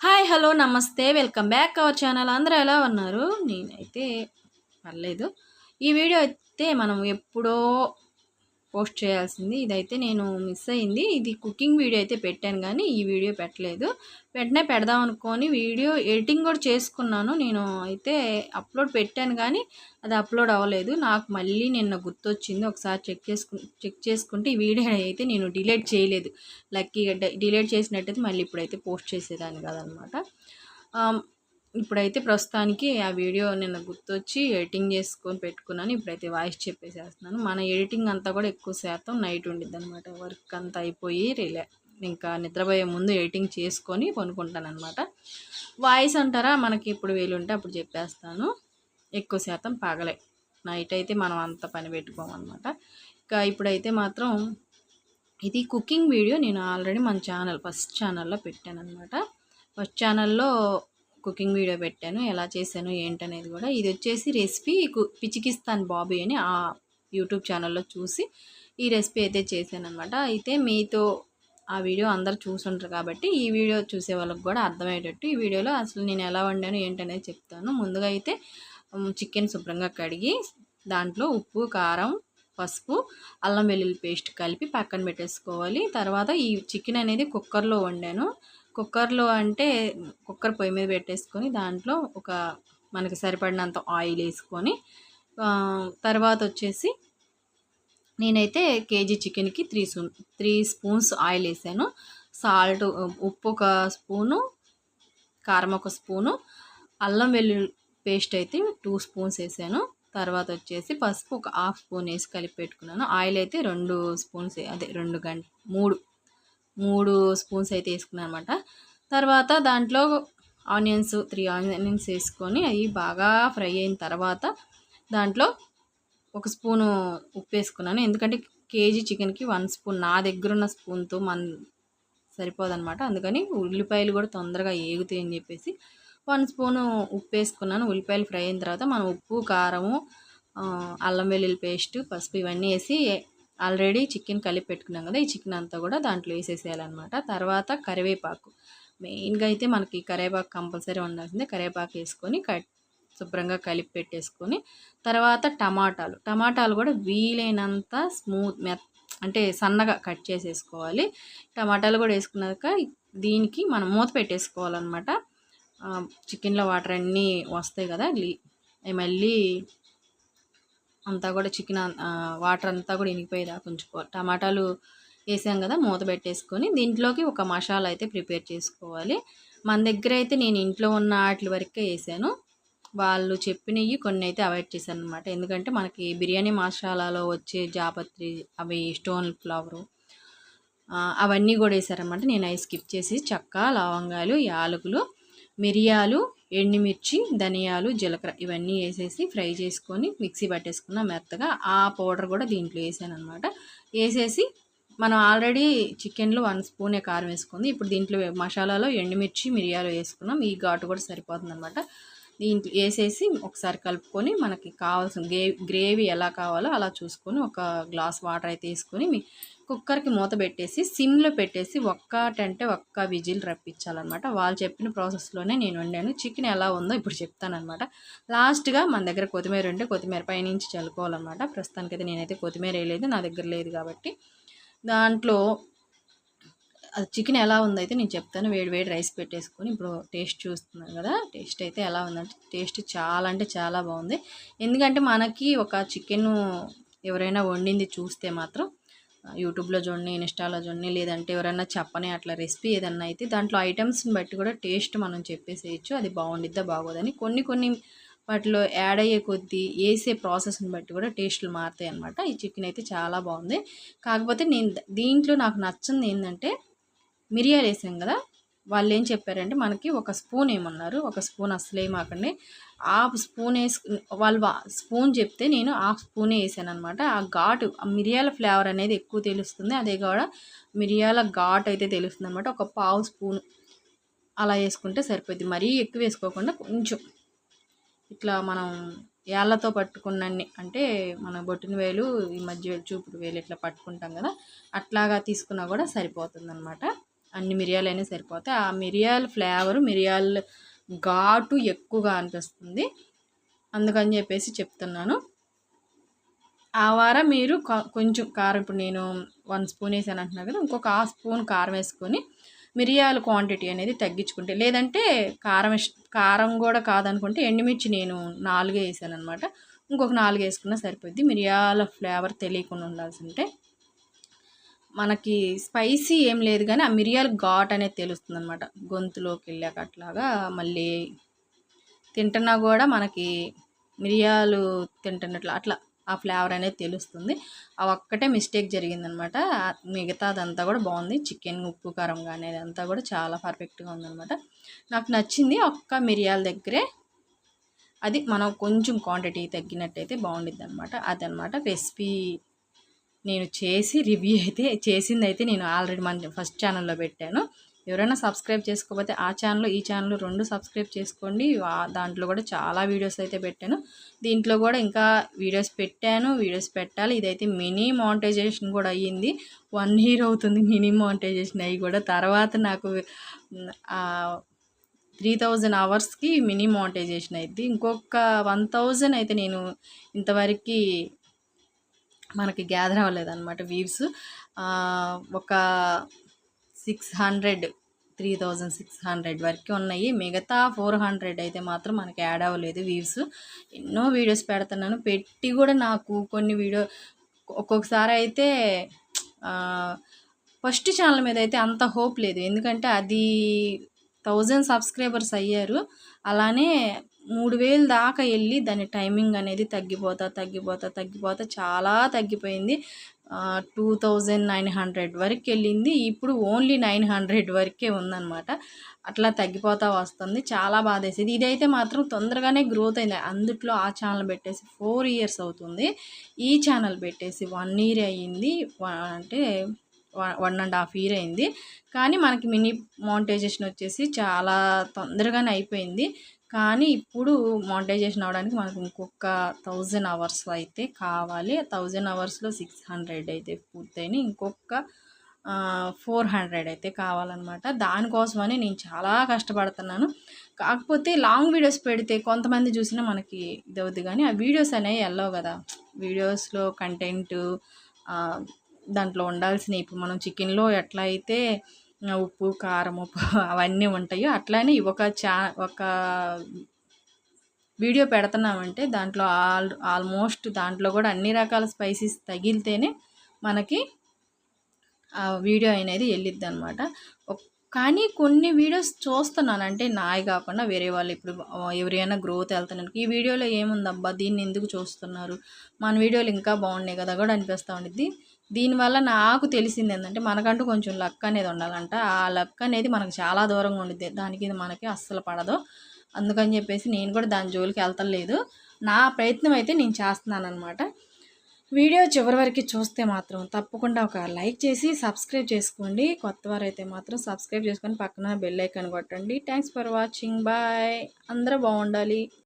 Hi hello నమస్తే welcome back our channel. అందరూ ఎలా ఉన్నారు? నేనైతే పర్లేదు. ఈ వీడియో అయితే మనం ఎప్పుడో పోస్ట్ చేయాల్సింది. ఇదైతే నేను మిస్ అయింది. ఇది కుకింగ్ వీడియో అయితే పెట్టాను కానీ ఈ వీడియో పెట్టలేదు. వెంటనే పెడదాం అనుకొని వీడియో ఎడిటింగ్ కూడా చేసుకున్నాను. నేను అయితే అప్లోడ్ పెట్టాను కానీ అది అప్లోడ్ అవ్వలేదు. నాకు మళ్ళీ నిన్న గుర్తొచ్చింది. ఒకసారి చెక్ చేసుకు చెక్ చేసుకుంటే ఈ వీడియో అయితే నేను డిలీట్ చేయలేదు. లక్కీగా డిలీట్ చేసినట్టయితే మళ్ళీ ఇప్పుడైతే పోస్ట్ చేసేదాన్ని కాదనమాట. ఇప్పుడైతే ప్రస్తుతానికి ఆ వీడియో నిన్న గుర్తొచ్చి ఎడిటింగ్ చేసుకొని పెట్టుకున్నాను. ఇప్పుడైతే వాయిస్ చెప్పేసేస్తున్నాను. మన ఎడిటింగ్ అంతా కూడా ఎక్కువ శాతం నైట్ ఉండిద్ది అనమాట వర్క్ అంతా అయిపోయి రిలే ఇంకా నిద్రపోయే ముందు ఎడిటింగ్ చేసుకొని కొనుక్కుంటాను అనమాట వాయిస్ అంటారా? మనకి ఇప్పుడు వీలుంటే అప్పుడు చెప్పేస్తాను. ఎక్కువ శాతం పగలే. నైట్ అయితే మనం అంత పని పెట్టుకోమన్నమాట. ఇంకా ఇప్పుడైతే మాత్రం ఇది కుకింగ్ వీడియో. నేను ఆల్రెడీ మన ఛానల్ ఫస్ట్ ఛానల్లో పెట్టాను అనమాట ఫస్ట్ ఛానల్లో కుకింగ్ వీడియో పెట్టాను. ఎలా చేశాను ఏంటనేది కూడా. ఇది వచ్చేసి రెసిపీ పిచికిస్తాన్ బాబీ అని ఆ యూట్యూబ్ ఛానల్లో చూసి ఈ రెసిపీ అయితే చేశాను అనమాట అయితే మీతో ఆ వీడియో అందరు చూసుంటారు కాబట్టి ఈ వీడియో చూసే వాళ్ళకి కూడా అర్థమయ్యేటట్టు ఈ వీడియోలో అసలు నేను ఎలా వండాను ఏంటనేది చెప్తాను. ముందుగా అయితే చికెన్ శుభ్రంగా కడిగి దాంట్లో ఉప్పు కారం పసుపు అల్లం వెల్లుల్లి పేస్ట్ కలిపి పక్కన పెట్టేసుకోవాలి. తర్వాత ఈ చికెన్ అనేది కుక్కర్లో వండాను. కుక్కర్లో అంటే కుక్కర్ పొయ్యి మీద పెట్టేసుకొని దాంట్లో ఒక మనకి సరిపడినంత ఆయిల్ వేసుకొని తర్వాత వచ్చేసి నేనైతే కేజీ చికెన్కి three spoon three spoons oil వేసాను. సాల్ట్ ఉప్పు ఒక స్పూను కారం ఒక స్పూను అల్లం వెల్లుల్లి పేస్ట్ అయితే టూ స్పూన్స్ వేసాను. తర్వాత వచ్చేసి పసుపు ఒక హాఫ్ స్పూన్ వేసి కలిపి పెట్టుకున్నాను. ఆయిల్ అయితే రెండు స్పూన్స్ అదే రెండు గంట మూడు మూడు స్పూన్స్ అయితే వేసుకున్నాను అనమాట తర్వాత దాంట్లో ఆనియన్స్ త్రీ ఆనియన్స్ వేసుకొని అవి బాగా ఫ్రై అయిన తర్వాత దాంట్లో ఒక స్పూను ఉప్పు వేసుకున్నాను. ఎందుకంటే కేజీ చికెన్కి వన్ స్పూన్ నా దగ్గర ఉన్న స్పూన్తో మన సరిపోదనమాట. అందుకని ఉల్లిపాయలు కూడా తొందరగా ఏగుతాయి అని చెప్పేసి వన్ స్పూను ఉప్పు వేసుకున్నాను. ఉల్లిపాయలు ఫ్రై అయిన తర్వాత మనం ఉప్పు కారము అల్లం వెల్లుల్లి పేస్ట్ పసుపు ఇవన్నీ వేసి ఆల్రెడీ చికెన్ కలిపి పెట్టుకున్నాం కదా ఈ చికెన్ అంతా కూడా దాంట్లో వేసేసేయాలన్నమాట. తర్వాత కరివేపాకు. మెయిన్గా అయితే మనకి కరివేపాకు కంపల్సరీ ఉండాల్సిందే. కరివేపాకు వేసుకొని కట్ శుభ్రంగా కలిపి పెట్టేసుకొని తర్వాత టమాటాలు. టమాటాలు కూడా వీలైనంత స్మూత్ మెత్ అంటే సన్నగా కట్ చేసేసుకోవాలి. టమాటాలు కూడా వేసుకున్నాక దీనికి మనం మూత పెట్టేసుకోవాలన్నమాట. చికెన్లో వాటర్ అన్నీ వస్తాయి కదా మళ్ళీ అంతా కూడా చికెన్ వాటర్ అంతా కూడా ఇనిగిపోయేదా కొంచెం టమాటాలు వేసాం కదా మూత పెట్టేసుకొని దీంట్లోకి ఒక మసాలా అయితే ప్రిపేర్ చేసుకోవాలి. మన దగ్గర అయితే నేను ఇంట్లో ఉన్న వాటి వరకే వేసాను. వాళ్ళు చెప్పినవి కొన్ని అయితే అవాయిడ్ చేశాను అనమాట ఎందుకంటే మనకి బిర్యానీ మసాలాలో వచ్చే జాపత్రి అవి స్టోన్ ఫ్లవరు అవన్నీ కూడా వేసారనమాట. నేను అవి స్కిప్ చేసి చక్క లవంగాలు యాలకులు మిరియాలు ఎండుమిర్చి ధనియాలు జీలకర్ర ఇవన్నీ వేసేసి ఫ్రై చేసుకొని మిక్సీ పట్టేసుకున్న మెత్తగా ఆ పౌడర్ కూడా దీంట్లో వేసాను అనమాట వేసేసి మనం ఆల్రెడీ చికెన్లో వన్ స్పూనే కారం వేసుకుంది. ఇప్పుడు దీంట్లో మసాలాలో ఎండుమిర్చి మిరియాలు వేసుకున్నాం. ఈ ఘాటు కూడా సరిపోతుంది అనమాట దీంట్లో వేసేసి ఒకసారి కలుపుకొని మనకి కావాల్సిన గ్రే గ్రేవీ ఎలా కావాలో అలా చూసుకొని ఒక గ్లాస్ వాటర్ అయితే వేసుకొని కుక్కర్కి మూత పెట్టేసి సిమ్లో పెట్టేసి ఒక్కటంటే ఒక్క విజిల్ రప్పించాలన్నమాట. వాళ్ళు చెప్పిన ప్రాసెస్లోనే నేను వండాను. చికెన్ ఎలా ఉందో ఇప్పుడు చెప్తానమాట లాస్ట్గా మన దగ్గర కొత్తిమీర ఉంటే కొత్తిమీర పైనుంచి చల్లుకోవాలన్నమాట. ప్రస్తుతానికైతే నేనైతే కొత్తిమీర వేయలేదు. నా దగ్గర లేదు కాబట్టి. దాంట్లో అది చికెన్ ఎలా ఉందైతే నేను చెప్తాను. వేడి వేడి రైస్ పెట్టేసుకొని ఇప్పుడు టేస్ట్ చూస్తున్నాను కదా. టేస్ట్ అయితే ఎలా ఉందంటే టేస్ట్ చాలా అంటే చాలా బాగుంది. ఎందుకంటే మనకి ఒక చికెన్ ఎవరైనా వండింది చూస్తే మాత్రం యూట్యూబ్లో చూడండి ఇన్స్టాలో చూడండి లేదంటే ఎవరైనా చెప్పని అట్లా రెసిపీ ఏదన్నా అయితే దాంట్లో ఐటమ్స్ని బట్టి కూడా టేస్ట్ మనం చెప్పేసేయచ్చు. అది బాగుండిద్దా బాగోదని కొన్ని కొన్ని వాటిలో యాడ్ అయ్యే కొద్దీ వేసే ప్రాసెస్ని బట్టి కూడా టేస్ట్లు మారుతాయి అనమాట ఈ చికెన్ అయితే చాలా బాగుంది. కాకపోతే నేను దీంట్లో నాకు నచ్చింది ఏంటంటే మిరియాలు వేసాం కదా వాళ్ళు ఏం చెప్పారంటే మనకి ఒక స్పూన్ ఏమన్నారు? ఒక స్పూన్ అసలు ఏమాకండి. హాఫ్ స్పూన్ వేసుకుని వాళ్ళు స్పూన్ చెప్తే నేను హాఫ్ స్పూనే వేసాను అనమాట ఆ ఘాటు ఆ మిరియాల ఫ్లేవర్ అనేది ఎక్కువ తెలుస్తుంది. అదే కూడా మిరియాల ఘాట్ అయితే తెలుస్తుంది అనమాట ఒక పావు స్పూన్ అలా వేసుకుంటే సరిపోద్ది. మరీ ఎక్కువ వేసుకోకుండా కొంచెం. ఇట్లా మనం ఏళ్ళతో పట్టుకున్నన్ని అంటే మన బొట్టిన వేలు ఈ మధ్య చూపుడు వేలు ఇట్లా పట్టుకుంటాం కదా అట్లాగా తీసుకున్నా కూడా సరిపోతుంది అనమాట అన్ని మిరియాలు అయినా సరిపోతాయి. ఆ మిరియాల ఫ్లేవర్ మిరియాల ఘాటు ఎక్కువగా అనిపిస్తుంది. అందుకని చెప్పేసి చెప్తున్నాను. ఆ వారం మీరు కొంచెం కారం ఇప్పుడు నేను వన్ స్పూన్ వేసాను అంటున్నాను కదా ఇంకొక ఆ స్పూన్ కారం వేసుకొని మిరియాల క్వాంటిటీ అనేది తగ్గించుకుంటే లేదంటే కారం కారం కూడా కాదనుకుంటే ఎండుమిర్చి నేను నాలుగే వేసాను అనమాట ఇంకొక నాలుగు వేసుకున్నా సరిపోద్ది. మిరియాల ఫ్లేవర్ తెలియకుండా ఉండాల్సి ఉంటే. మనకి స్పైసీ ఏం లేదు కానీ ఆ మిరియాలు ఘాట్ అనేది తెలుస్తుంది అనమాట గొంతులోకి వెళ్ళాక అట్లాగా మళ్ళీ తింటున్నా కూడా మనకి మిరియాలు తింటున్నట్లు అట్లా ఆ ఫ్లేవర్ అనేది తెలుస్తుంది. ఆ ఒక్కటే మిస్టేక్ జరిగిందనమాట మిగతాదంతా కూడా బాగుంది. చికెన్ ఉప్పు కారం కానీ అదంతా కూడా చాలా పర్ఫెక్ట్గా ఉందనమాట నాకు నచ్చింది ఒక్క మిరియాల దగ్గరే. అది మనం కొంచెం క్వాంటిటీ తగ్గినట్టయితే బాగుండిద్ది అనమాట అదనమాట రెసిపీ నేను చేసి రివ్యూ అయితే చేసింది అయితే నేను ఆల్రెడీ మన ఫస్ట్ ఛానల్లో పెట్టాను. ఎవరైనా సబ్స్క్రైబ్ చేసుకోకపోతే ఆ ఛానల్ ఈ ఛానల్ రెండు సబ్స్క్రైబ్ చేసుకోండి. దాంట్లో కూడా చాలా వీడియోస్ అయితే పెట్టాను. దీంట్లో కూడా ఇంకా వీడియోస్ పెట్టాను వీడియోస్ పెట్టాలి. ఇదైతే మినీ మానిటైజేషన్ కూడా అయ్యింది. వన్ ఇయర్ అవుతుంది మినీ మానిటైజేషన్ అయ్యి కూడా. తర్వాత నాకు త్రీ థౌజండ్ అవర్స్కి మినీ మానిటైజేషన్ అయింది ఇంకొక వన్ థౌజండ్ అయితే నేను ఇంతవరకు మనకి గ్యాదర్ అవ్వలేదన్నమాట వీవ్స్ ఒక six hundred three thousand six hundred వరకు ఉన్నాయి. మిగతా ఫోర్ హండ్రెడ్ అయితే మాత్రం మనకి యాడ్ అవ్వలేదు వ్యూస్ ఎన్నో వీడియోస్ పెడుతున్నాను. పెట్టి కూడా నాకు కొన్ని వీడియో ఒక్కొక్కసారి అయితే ఫస్ట్ ఛానల్ మీద అయితే అంత హోప్ లేదు. ఎందుకంటే అది థౌజండ్ సబ్స్క్రైబర్స్ అయ్యారు. అలానే మూడు వేలు దాకా వెళ్ళి దాని టైమింగ్ అనేది తగ్గిపోతా తగ్గిపోతా తగ్గిపోతా చాలా తగ్గిపోయింది. టూ థౌజండ్ నైన్ హండ్రెడ్ వరకు వెళ్ళింది. ఇప్పుడు ఓన్లీ నైన్ హండ్రెడ్ వరకే ఉందన్నమాట. అట్లా తగ్గిపోతా వస్తుంది. చాలా బాధేసేది. ఇదైతే మాత్రం తొందరగానే గ్రోత్ అయింది. అందుట్లో ఆ ఛానల్ పెట్టేసి ఫోర్ ఇయర్స్ అవుతుంది. ఈ ఛానల్ పెట్టేసి వన్ ఇయర్ అయ్యింది. అంటే వన్ అండ్ హాఫ్ ఇయర్ అయింది. కానీ మనకి మినీ మోనిటైజేషన్ వచ్చేసి చాలా తొందరగానే అయిపోయింది. కానీ ఇప్పుడు మోనిటైజేషన్ అవ్వడానికి మనకు ఇంకొక థౌజండ్ అవర్స్ అయితే కావాలి. థౌజండ్ అవర్స్లో సిక్స్ హండ్రెడ్ అయితే పూర్తయినాయి. ఇంకొక ఫోర్ హండ్రెడ్ అయితే కావాలన్నమాట. దానికోసమని నేను చాలా కష్టపడుతున్నాను. కాకపోతే లాంగ్ వీడియోస్ పెడితే కొంతమంది చూసినా మనకి ఇది అవుద్ది కానీ ఆ వీడియోస్ అనేవి వెళ్ళవు కదా. వీడియోస్లో కంటెంట్ దాంట్లో ఉండాల్సిన ఇప్పుడు మనం చికెన్లో ఎట్లా అయితే ఉప్పు కారం ఉప్పు అవన్నీ ఉంటాయో అట్లానే ఒక చా ఒక వీడియో పెడుతున్నామంటే దాంట్లో ఆల్ ఆల్మోస్ట్ దాంట్లో కూడా అన్ని రకాల స్పైసీస్ తగిలితేనే మనకి ఆ వీడియో అనేది వెళ్ళిద్ది అనమాట కానీ కొన్ని వీడియోస్ చూస్తున్నాను. అంటే నాయి కాకుండా వేరే వాళ్ళు ఇప్పుడు ఎవరైనా గ్రోత్ వెళ్తున్నారు ఈ వీడియోలో ఏముందబ్బా? దీన్ని ఎందుకు చూస్తున్నారు? మన వీడియోలు ఇంకా బాగున్నాయి కదా? కూడా అనిపిస్తూ ఉండిద్ది. దీనివల్ల నాకు తెలిసింది ఏంటంటే మనకంటూ కొంచెం లక్ అనేది ఉండాలంట. ఆ లక్ అనేది మనకు చాలా దూరంగా ఉండిద్ది. దానికి మనకి అస్సలు పడదు. అందుకని చెప్పేసి నేను కూడా దాని జోలికి వెళ్తలేదు. నా ప్రయత్నం అయితే నేను చేస్తున్నాను అనమాట వీడియో చివరి వరకు చూస్తే మాత్రం తప్పకుండా ఒక లైక్ చేసి సబ్స్క్రైబ్ చేసుకోండి. కొత్త వారైతే మాత్రం సబ్స్క్రైబ్ చేసుకొని పక్కన బెల్ ఐకాన్ కొట్టండి. థ్యాంక్స్ ఫర్ వాచింగ్ బాయ్ అందరూ బాగుండాలి.